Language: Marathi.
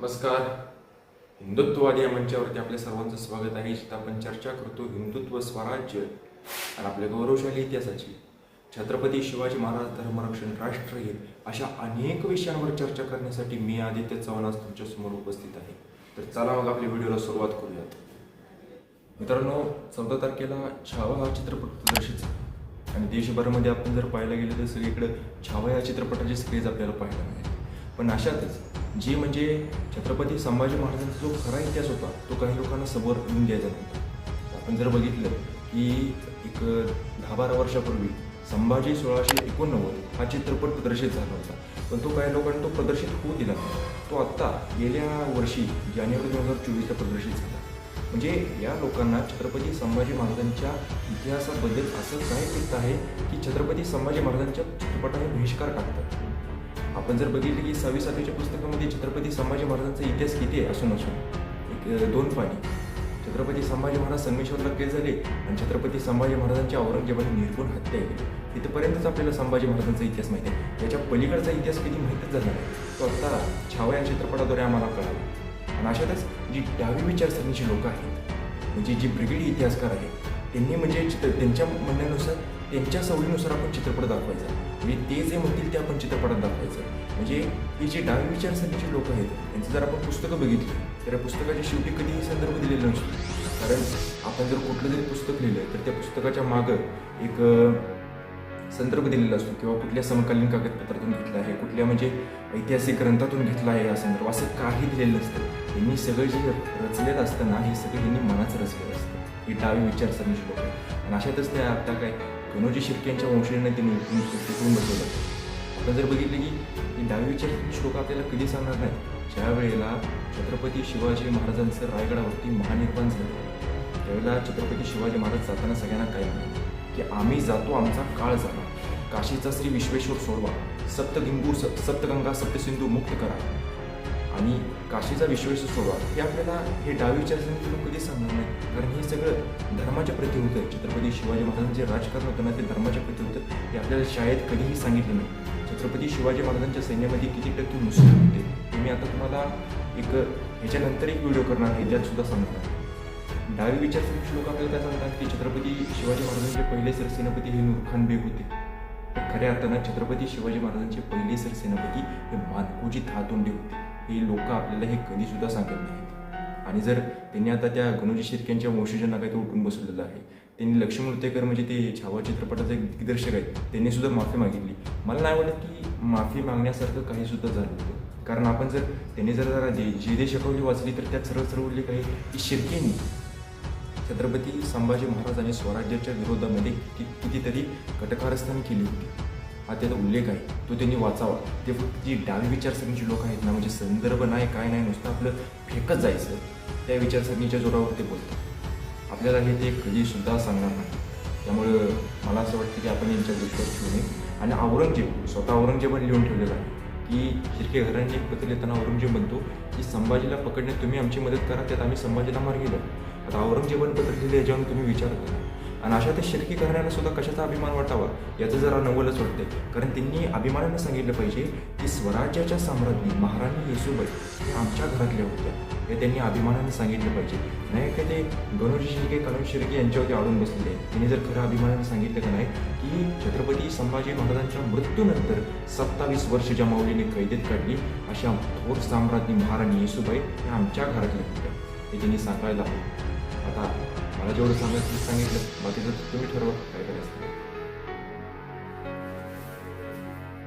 नमस्कार. हिंदुत्ववादी या मंचावरती आपल्या सर्वांचं स्वागत आहे. जिथं आपण चर्चा करतो हिंदुत्व स्वराज्य आणि आपल्या गौरवशाली इतिहासाची. छत्रपती शिवाजी महाराज धर्मरक्षण राष्ट्रहित अशा अनेक विषयांवर चर्चा करण्यासाठी मी आदित्य चव्हाण आज तुमच्यासमोर उपस्थित आहे. तर चला मग आपल्या व्हिडिओला सुरुवात करूयात. मित्रांनो चौदा तारखेला छावा हा चित्रपट प्रदर्शित झाला. आणि देशभरामध्ये आपण जर पाहायला गेलं तर सगळीकडे छावा या चित्रपटाची स्क्रेज आपल्याला पाहायला मिळेल. पण अशातच जी म्हणजे छत्रपती संभाजी महाराजांचा जो खरा इतिहास होता तो काही लोकांना समोर येऊन द्यायचा नव्हता आपण जर बघितलं की एक दहा बारा वर्षापूर्वी संभाजी सोळाशे एकोणनव्वद हा चित्रपट प्रदर्शित झाला होता. पण तो काही लोकांनी तो प्रदर्शित होऊ दिला तो आत्ता गेल्या वर्षी जानेवारी दोन हजार चोवीसला प्रदर्शित झाला. म्हणजे या लोकांना छत्रपती संभाजी महाराजांच्या इतिहासाबद्दल असं काय पित्त आहे की छत्रपती संभाजी महाराजांच्या चित्रपटाने बहिष्कार टाकतात आपण जर बघितलं की सहावी सातवीच्या पुस्तकामध्ये छत्रपती संभाजी महाराजांचा इतिहास किती आहे असून असून एक दोन पाणी. छत्रपती संभाजी महाराज संमेश्वरला केले झाले आणि छत्रपती संभाजी महाराजांच्या औरंगजेबाने निर्गुण हत्या केली. तिथपर्यंतच आपल्याला संभाजी महाराजांचा इतिहास माहिती आहे. त्याच्या पलीकडचा इतिहास कधी माहीतच झाला नाही. तो आत्ता छावा या चित्रपटाद्वारे आम्हाला कळाला. आणि अशातच जी डावी विचारसरणीची लोक आहेत म्हणजे जी ब्रिगेडी इतिहासकार आहेत त्यांनी म्हणजे चित्र त्यांच्या म्हणण्यानुसार त्यांच्या सवयीनुसार आपण चित्रपट दाखवायचा. म्हणजे ते जे म्हणतील ते आपण चित्रपटात दाखवायचं. म्हणजे ही जी डावी विचारसरणीची लोक आहेत त्यांचं जर आपण पुस्तकं बघितली तर या पुस्तकाच्या शेवटी कधीही संदर्भ दिलेला नसतो. कारण आपण जर कुठलं जरी पुस्तक लिहिलं तर त्या पुस्तकाच्या मागं एक संदर्भ दिलेला असतो. किंवा कुठल्या समकालीन कागदपत्रातून घेतला आहे कुठल्या म्हणजे ऐतिहासिक ग्रंथातून घेतला आहे हा संदर्भ असं काही दिलेलं नसतं. यांनी सगळं जे रचलेलं असतं ना हे सगळं यांनी मनाचं रचलेलं असतं. ही डावी विचारसरणीची लोक आणि अशातच त्या आता काय कनोजी शिर्के यांच्या वंशजांना त्यांनी उठून बसवलं. आता जर बघितलं की दहावीचे श्लोक आपल्याला कधी सांगणार नाही ज्या वेळेला छत्रपती शिवाजी महाराजांचं रायगडावरती महानिर्माण झालं त्यावेळेला छत्रपती शिवाजी महाराज जाताना सगळ्यांना काय म्हणाले? की आम्ही जातो आमचा काळ झाला. काशीचा श्री विश्वेश्वर सोडवा. सप्तगिंगू सप्तगंगा सप्तसिंधू मुक्त करा. आणि काशीचा विश्वास सोडवा हे आपल्याला हे डावी विचारसरणीचे कधी कधीच सांगणार नाही. कारण हे सगळं धर्माच्या प्रती होतं. छत्रपती शिवाजी महाराजांचे राजकारण होतं ना ते धर्माच्या प्रती होतं हे आपल्याला शाळेत कधीही सांगितलं नाही. छत्रपती शिवाजी महाराजांच्या सैन्यामध्ये किती टक्के मुस्लिम होते हे मी आता तुम्हाला एक ह्याच्यानंतर एक व्हिडिओ करणार आहे त्यात सुद्धा सांगणार डावी विचारसरणी लोक आपल्याला काय सांगतात की छत्रपती शिवाजी महाराजांचे पहिले सरसेनापती हे नूरखान बेग होते. खऱ्या अर्थानं छत्रपती शिवाजी महाराजांचे पहिले सरसेनापती हे मानकोजी थातोंडे होते. ही लोक आपल्याला हे कधीसुद्धा सांगत नाहीत. आणि जर त्यांनी आता त्या गणोजी शिर्क्यांच्या वंशजांना काही तो उठून बसवलेलं आहे त्यांनी लक्ष्मण नृत्यकर म्हणजे ते छावा चित्रपटाचे दिग्दर्शक आहेत त्यांनी सुद्धा माफी मागितली. मला नाही वाटत की माफी मागण्यासारखं काही सुद्धा झालं होतं कारण आपण जर त्यांनी जर जरा जे जे दे शकवली वाचली तर त्यात सरळ सरळ उल्लेख आहे की शिर्केंनी छत्रपती संभाजी महाराज आणि स्वराज्याच्या विरोधामध्ये कि कितीतरी कटकारस्थान केली होती. हा त्याचा उल्लेख आहे. तो त्यांनी वाचावा. ते फक्त जी डावी विचारसरणीची लोक आहेत ना म्हणजे संदर्भ नाही काय नाही नुसतं आपलं फेकत जायचं त्या विचारसरणीच्या जोरावर ते बोलतात. आपल्याला हे ते कधीसुद्धा सांगणार नाही. त्यामुळं मला असं वाटतं की आपण यांच्या विश्वास ठेवू नये. आणि औरंगजेब स्वतः औरंगजेबाने लिहून ठेवलेलं आहे की शिर्के घरांनी एक पत्र लिहिताना औरंगजेब म्हणतो की संभाजीला पकडण्यात तुम्ही आमची मदत करा त्यात आम्ही संभाजीला मार गेलो. आता औरंगजेबाने पत्र लिहिले याच्यावर तुम्ही विचार करा. आणि अशा ते शिरकी करण्याला सुद्धा कशाचा अभिमान वाटावा याचं जरा नवलच वाटते कारण त्यांनी अभिमानानं सांगितलं पाहिजे की स्वराज्याच्या साम्राज्ञी महाराणी येसुबाई हे आमच्या घरातल्या होत्या हे त्यांनी अभिमानाने सांगितलं पाहिजे. नाही का ते गणोजी शिर्के करण शिर्के यांच्यावरती आडून बसलेले आहेत? त्यांनी जर खरं अभिमानानं सांगितलं का नाही की छत्रपती संभाजी महाराजांच्या मृत्यूनंतर सत्तावीस वर्ष ज्या माऊलीने कैदेत काढली अशा थोर साम्राज्ञी महाराणी येसुबाई हे आमच्या घरातल्या होत्या हे त्यांनी सांगायला हवं. आता मला जेवढं सांगायचं सांगितलं बाकीचं तुम्ही ठरवा काय करायचं